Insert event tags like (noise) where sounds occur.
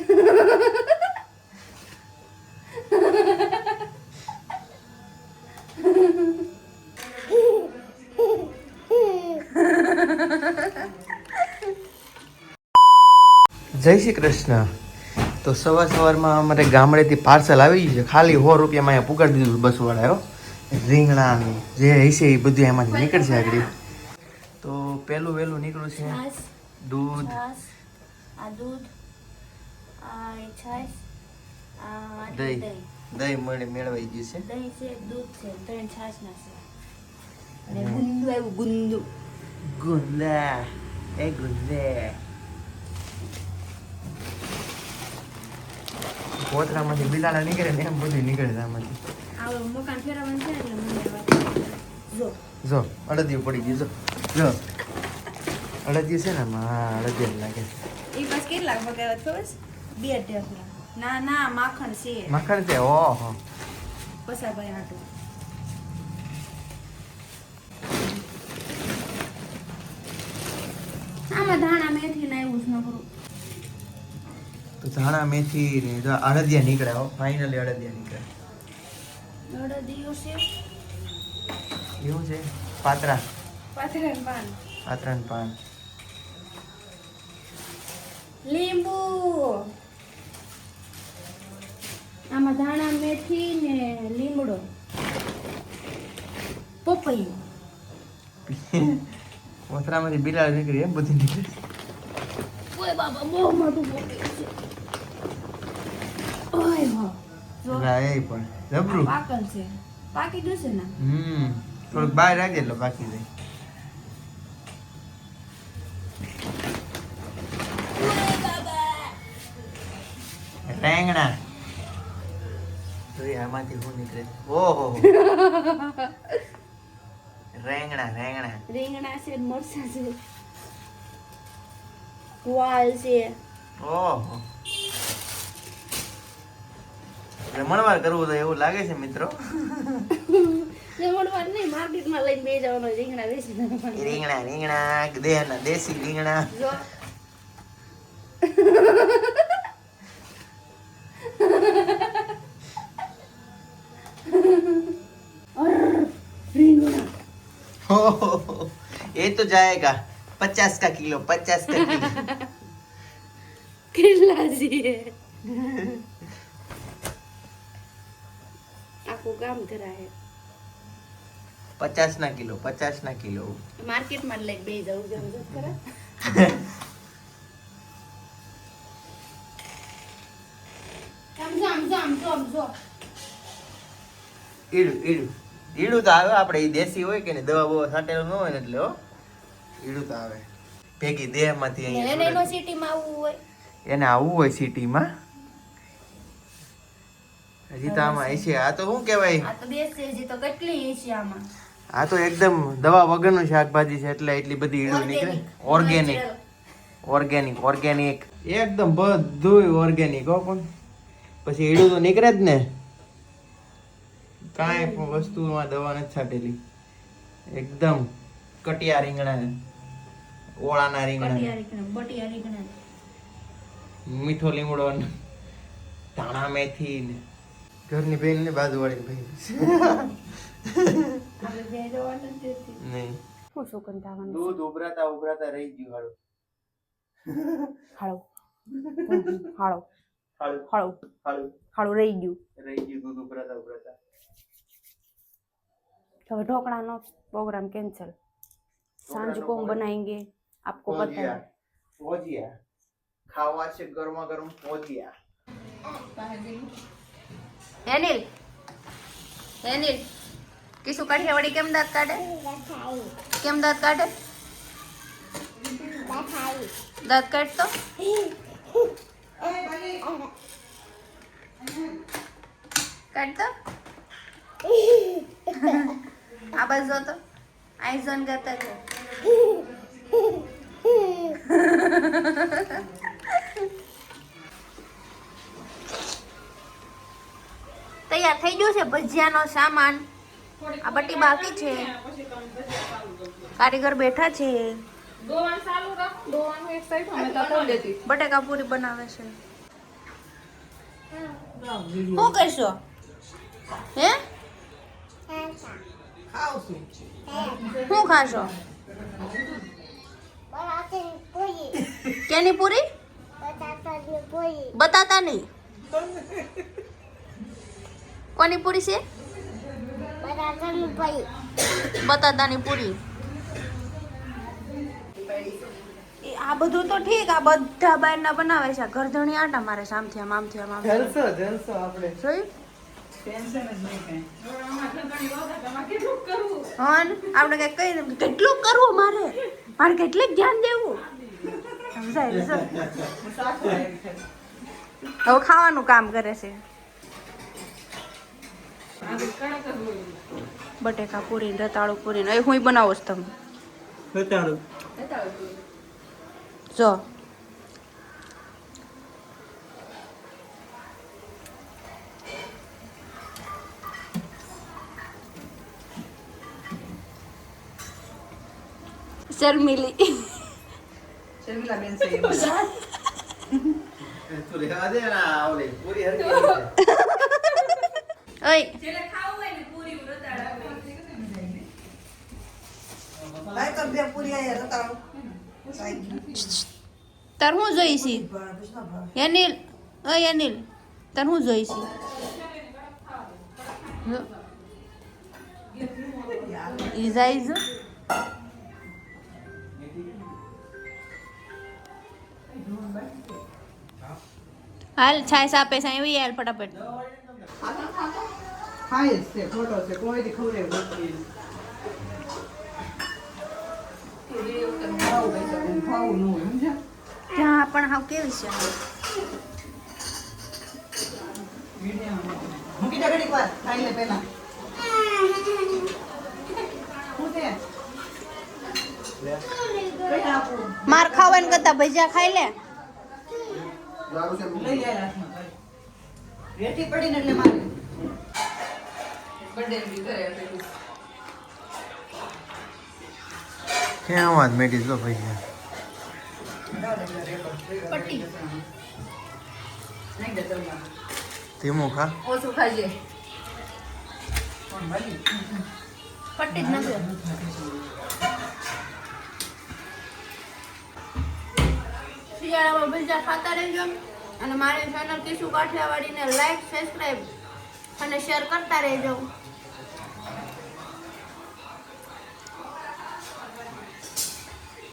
જય શ્રી કૃષ્ણ. તો સવાર સવારમાં અમારે ગામડેથી પાર્સલ આવી ગયું છે. ખાલી સો રૂપિયામાં અહીંયા પુગાડી દીધું બસ વાળાયો રીંગણા જે હશે એ બધું એમાંથી નીકળશે આગળ. તો પહેલું વહેલું નીકળ્યું છે. દૂધ. દૂધ. દહીં. દહીં. દહીં મેળવાઈ ગયું છે. દહીં છે દૂધ છે ત્રણ છાશ ના છે. અને ગુંદુ આવ્યું ગુંદુ. ગુંદા. એ ગુંદા. કોતરામાંથી બિલાડા નીકળે ને એમ બધું નીકળે આમાંથી. મકાન ફેરવવાનું છે એટલે મને જો. જો અડદિયું પડી ગયું જો. જો. અડદિયું છે ને હા અડદિયું લાગે એ બસ કેટલા વગાવ્યા ખબર છે? બે ટેપલા ના ના માખણ છે. માખણ છે ઓહો. પસાભાઈ હાટું. આમાં ધાણા મેથી ને એવું જ ન કરું. તો ધાણા મેથી ને જો અડદિયા નીકળે હો. ફાઇનલી અડદિયા નીકળે. અડદિયું છે. એવું છે? પાત્રા. પાથરા પાન. પાતરા પાન. લીંબુ ધાણા મેથી ને લીમડો. પપૈયું. (laughs) કોથરામાંથી બિલાડ નીકળી એમ બધી નીકળી. ઓય બાબા બહુ મોટું પપૈયું છે. ઓય હો. એ પણ. જબરું. પાકલ છે. પાકી જશે ને? હમ. થોડુંક બહાર રાખજે એટલે બાકી જાય રેંગણા. તો એ આમાંથી હું નીકળે? ઓહો (laughs) રેંગણા રેંગણા. રેંગણા છે મરસા છે. વાલ છે. ઓહો. રમણવાર કરવું તો એવું લાગે છે મિત્રો? (laughs) રમણવાર નહીં માર્કેટમાં લઈને બે જવાનો રીંગણા એ રીંગણા રીંગણા દેહના દેશી રીંગણા. ये तो जाएगा पचास का किलो पचास का किलो કેટલા (laughs) છે આખું કામ કરાય પચાસ ના કિલો પચાસ ના કિલો માર્કેટમાં લઈને બે જવું છે સમજો ખરા સમજો સમજો સમજો સમજો ઈડું ઈડું ઈડું તો આવે આપણે એ દેશી હોય કે દવા બવા છાંટેલું ન હોય ને એટલે હો. ઈડું તો આવે. ભેગી દેહમાંથી એને અહીંયા આવવું હોય. એને આવવું હોય સિટીમાં? હજી તો આમાં છે આ તો શું કહેવાય? આ તો દેશી હજી તો કેટલી એશિયામાં આ તો એકદમ દવા વગરનું શાકભાજી છે એટલે એટલી બધી ઈડું નીકળે. ઓર્ગેનિક ઓર્ગેનિક ઓર્ગેનિક એકદમ બધું ઓર્ગેનિક હો પણ. પછી ઈડું તો નીકળે જ ને. કાંઈ પણ વસ્તુમાં દવા નથી છાંટેલી. એકદમ કટિયા રીંગણા ઓળાના રીંગણા. બટિયા રીંગણા. મીઠો લીમડો ધાણા મેથી ને ઘરની બેન ને બાજુવાળી ભાઈ. આપણે બે જવાનું જ નથી નહીં. શું શું કંટાવાનું દૂધ ઉભરાતા ઉભરાતા રહી ગયું હાળો. હાળો. હાળું. હાળો. હાળું. (laughs) હાળો રહી ગયું. રહી ગયું દૂધ ઉભરાતા ઉભરાતા. तो ઢોકળાનો પ્રોગ્રામ કેન્સલ સાંજ કો બનાએંગે આપકો બતાએ પોજિયા ખાવા છે ગરમા ગરમ પોજિયા એનિલ એનિલ કિસુ કાઠિયાવાડી કેમ દાંત કાઢે કેમ દાંત કાઢે દાંત કાઢતો કાઢતો આ બાજુ જો તો આઈ ઝોન કરતા છે તૈયાર થઈ ગયો છે ભજીયાનો સામાન. આ બટી બાકી છે. કારીગર બેઠા છે. દોવાનું ચાલુ રાખ. દોવાનું એક સાઈડ અમે તો કરી લેતી. બટેકા પૂરી બનાવે છે. શું કરશો? હે? શું ખાશો? કેની પૂરી? બતાતા નહીં કોની પૂરી છે? બતાતાની પૂરી. આ બધું તો ઠીક આ બધા બહારના બનાવે છે. ઘરધણી આટા મારે સામથી આમ આમથી આમ આમ. જલસો જલસો આપણે. જોયું? કાંઈ આપણે કઈ કહી કેટલું કરવું મારે? મારે કેટલું ધ્યાન દેવું. સમજાય. હવે ખાવાનું કામ કરે છે. બટેકા પૂરી રતાળુ પૂરી ને એ હું બનાવું છું તમે જો. શર્મિલી શર્મિલાબેન છે એ બધા. તું રેવા દે ના ઓલી પૂરી હરકી ઓય લાય કર બે પૂરી આયા રતાળો. તાર હું જોઈશી ભાર, અનિલ ઓય અનિલ તાર હું જોઈશી ઈ જાય હાલ છાય આપે છે એવી હાલ ફટાફટ. છે છે નથી. ત્યાં પણ હાવ કેવી છે. મૂકી દે ઘડીક વાર, ખાઈ લે પહેલા. માર ખાવાનું કરતા ભજીયા ખાઈ લે. લઈ લે હાથમાં, ભાઈ. રેતી પડીને એટલે મારે. ક્યાં વાત મેટી ભાઈ? પટ્ટી. નહીં દે તલમાં. ધીમું ખા. ઓછું ખાજે પટ્ટી જ નથી. શિયાળામાં ભજીયા ખાતા રહેજો. અને મારી ચેનલ કિશુ કાઠિયાવાડીને લાઈક સબસ્ક્રાઈબ અને શેર કરતા રહેજો.